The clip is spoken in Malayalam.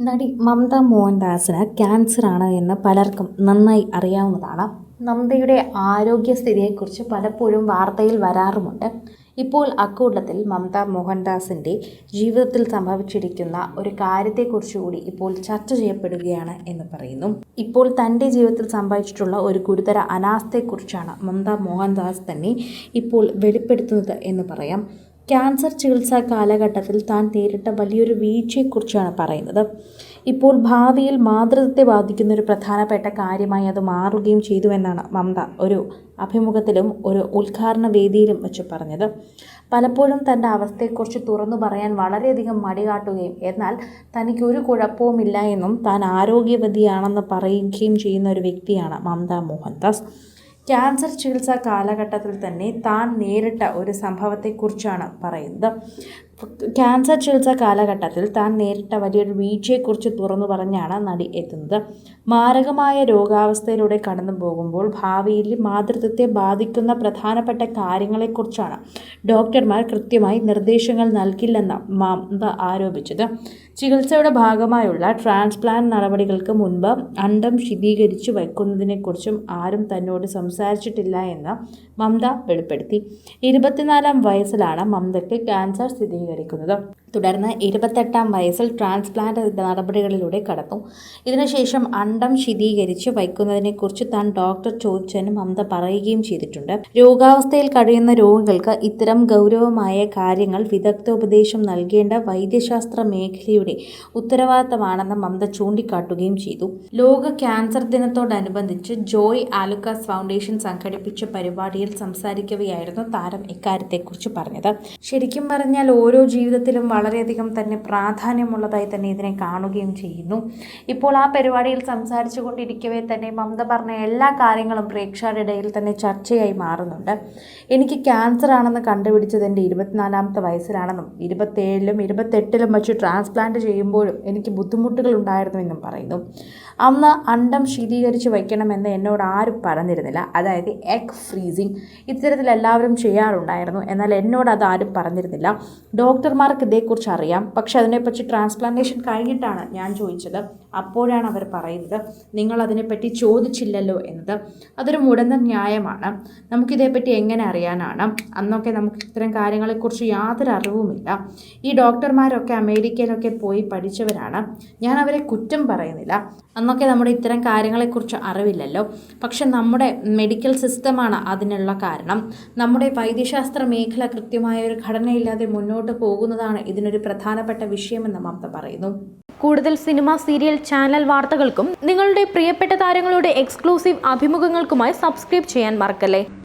നടി മമത മോഹൻദാസിന് ക്യാൻസറാണ് എന്ന് പലർക്കും നന്നായി അറിയാവുന്നതാണ്. മമതയുടെ ആരോഗ്യസ്ഥിതിയെക്കുറിച്ച് പലപ്പോഴും വാർത്തയിൽ വരാറുമുണ്ട്. ഇപ്പോൾ അക്കൂട്ടത്തിൽ മമത മോഹൻദാസിന്റെ ജീവിതത്തിൽ സംഭവിച്ചിരിക്കുന്ന ഒരു കാര്യത്തെക്കുറിച്ച് കൂടി ഇപ്പോൾ ചർച്ച ചെയ്യപ്പെടുകയാണ് എന്ന് പറയുന്നു. ഇപ്പോൾ തന്റെ ജീവിതത്തിൽ സംഭവിച്ചിട്ടുള്ള ഒരു ഗുരുതര അനാസ്ഥയെക്കുറിച്ചാണ് മമത മോഹൻദാസ് തന്നെ ഇപ്പോൾ വെളിപ്പെടുത്തുന്നത് എന്ന് പറയാം. ക്യാൻസർ ചികിത്സാ കാലഘട്ടത്തിൽ താൻ നേരിട്ട വലിയൊരു വീഴ്ചയെക്കുറിച്ചാണ് പറയുന്നത്. ഇപ്പോൾ ഭാവിയിൽ മാതൃത്വത്തെ ബാധിക്കുന്ന ഒരു പ്രധാനപ്പെട്ട കാര്യമായി അത് മാറുകയും ചെയ്തു എന്നാണ് മമത ഒരു അഭിമുഖത്തിലും ഒരു ഉദ്ഘാടന വേദിയിലും വെച്ച് പറഞ്ഞത്. പലപ്പോഴും തന്റെ അവസ്ഥയെക്കുറിച്ച് തുറന്നു പറയാൻ വളരെയധികം മടി കാട്ടുകയും എന്നാൽ തനിക്ക് ഒരു കുഴപ്പവുമില്ല എന്നും താൻ ആരോഗ്യവതിയാണെന്ന് പറയുകയും ചെയ്യുന്ന ഒരു വ്യക്തിയാണ് മമത മോഹൻദാസ്. ക്യാൻസർ ചികിത്സാ കാലഘട്ടത്തിൽ തന്നെ താൻ നേരിട്ട ഒരു സംഭവത്തെക്കുറിച്ചാണ് പറയുന്നത്. ക്യാൻസർ ചികിത്സാ കാലഘട്ടത്തിൽ താൻ നേരിട്ട വലിയൊരു വീഴ്ചയെക്കുറിച്ച് തുറന്നു പറഞ്ഞാണ് നടി എത്തുന്നത്. മാരകമായ രോഗാവസ്ഥയിലൂടെ കടന്നു പോകുമ്പോൾ ഭാവിയിൽ മാതൃത്വത്തെ ബാധിക്കുന്ന പ്രധാനപ്പെട്ട കാര്യങ്ങളെക്കുറിച്ചാണ് ഡോക്ടർമാർ കൃത്യമായി നിർദ്ദേശങ്ങൾ നൽകില്ലെന്ന മമത ആരോപിച്ചത്. ചികിത്സയുടെ ഭാഗമായുള്ള ട്രാൻസ്പ്ലാന്റ് നടപടികൾക്ക് മുൻപ് അണ്ടം ശിഥീകരിച്ചു വയ്ക്കുന്നതിനെക്കുറിച്ചും ആരും തന്നോട് സംസാരിച്ചിട്ടില്ല എന്ന് മമത വെളിപ്പെടുത്തി. ഇരുപത്തിനാലാം വയസ്സിലാണ് മമതയ്ക്ക് ക്യാൻസർ സ്ഥിരീകരിക്കുന്നത് തുടർന്ന് ഇരുപത്തെട്ടാം വയസ്സിൽ ട്രാൻസ്പ്ലാന്റ് നടപടികളിലൂടെ കടന്നു. ഇതിനുശേഷം അണ്ടം ശീതീകരിച്ച് വയ്ക്കുന്നതിനെക്കുറിച്ച് താൻ ഡോക്ടർ ചോദിച്ചതിന് മമത പറയുകയും ചെയ്തിട്ടുണ്ട്. രോഗാവസ്ഥയിൽ കഴിയുന്ന രോഗികൾക്ക് ഇത്തരം ഗൗരവമായ കാര്യങ്ങൾ വിദഗ്ധോപദേശം നൽകേണ്ട വൈദ്യശാസ്ത്ര മേഖലയുടെ ഉത്തരവാദിത്തമാണെന്ന് മമത ചൂണ്ടിക്കാട്ടുകയും ചെയ്തു. ലോക ക്യാൻസർ ദിനത്തോടനുബന്ധിച്ച് ജോയ് ആലുക്കാസ് ഫൗണ്ടേഷൻ സംഘടിപ്പിച്ച പരിപാടിയിൽ സംസാരിക്കവെയായിരുന്നു താരം ഇക്കാര്യത്തെക്കുറിച്ച് പറഞ്ഞത്. ശരിക്കും പറഞ്ഞാൽ ഓരോ ജീവിതത്തിലും വളരെയധികം തന്നെ പ്രാധാന്യമുള്ളതായി തന്നെ ഇതിനെ കാണുകയും ചെയ്യുന്നു. ഇപ്പോൾ ആ പരിപാടിയിൽ സംസാരിച്ചു കൊണ്ടിരിക്കവേ തന്നെ മമത പറഞ്ഞ എല്ലാ കാര്യങ്ങളും പ്രേക്ഷകരുടെ ഇടയിൽ തന്നെ ചർച്ചയായി മാറുന്നുണ്ട്. എനിക്ക് ക്യാൻസർ ആണെന്ന് കണ്ടുപിടിച്ചത് എന്റെ ഇരുപത്തിനാലാമത്തെ വയസ്സിലാണെന്നും ഇരുപത്തേഴിലും ഇരുപത്തെട്ടിലും വെച്ച് ട്രാൻസ്പ്ലാന്റ് ചെയ്യുമ്പോഴും എനിക്ക് ബുദ്ധിമുട്ടുകൾ ഉണ്ടായിരുന്നുവെന്നും പറയുന്നു. അന്ന് അണ്ടം ശീതീകരിച്ച് വയ്ക്കണമെന്ന് എന്നോട് ആരും പറഞ്ഞിരുന്നില്ല. അതായത് എഗ് ഫ്രീസിങ് ഇത്തരത്തിൽ എല്ലാവരും ചെയ്യാറുണ്ടായിരുന്നു. എന്നാൽ എന്നോട് അത് ആരും പറഞ്ഞിരുന്നില്ല. ഡോക്ടർമാർക്ക് ഇതേക്കുറിച്ച് അറിയാം പക്ഷെ അതിനെപ്പറ്റി ട്രാൻസ്പ്ലാന്റേഷൻ കഴിഞ്ഞിട്ടാണ് ഞാൻ ചോദിച്ചത്. അപ്പോഴാണ് അവർ പറയുന്നത് നിങ്ങൾ അതിനെപ്പറ്റി ചോദിച്ചില്ലല്ലോ എന്നത്. അതൊരു മുടന്ന ന്യായമാണ്. നമുക്കിതേപ്പറ്റി എങ്ങനെ അറിയാനാണ്? അന്നൊക്കെ നമുക്ക് ഇത്തരം കാര്യങ്ങളെക്കുറിച്ച് യാതൊരു അറിവുമില്ല. ഈ ഡോക്ടർമാരൊക്കെ അമേരിക്കയിലൊക്കെ പോയി പഠിച്ചവരാണ്. ഞാൻ അവരെ കുറ്റം പറയുന്നില്ല. അന്നൊക്കെ നമ്മുടെ ഇത്തരം കാര്യങ്ങളെക്കുറിച്ച് അറിവില്ലല്ലോ. പക്ഷെ നമ്മുടെ മെഡിക്കൽ സിസ്റ്റമാണ് അതിനുള്ള കാരണം. നമ്മുടെ വൈദ്യശാസ്ത്ര മേഖല കൃത്യമായ ഒരു ഘടനയില്ലാതെ മുന്നോട്ട് പോകുന്നതാണ് ഇതിനൊരു പ്രധാനപ്പെട്ട വിഷയമെന്ന് മമത പറയുന്നു. കൂടുതൽ സിനിമ സീരിയൽ ചാനൽ വാർത്തകൾക്കും നിങ്ങളുടെ പ്രിയപ്പെട്ട താരങ്ങളുടെ എക്സ്ക്ലൂസീവ് അഭിമുഖങ്ങൾക്കുമായി സബ്സ്ക്രൈബ് ചെയ്യാൻ മറക്കല്ലേ?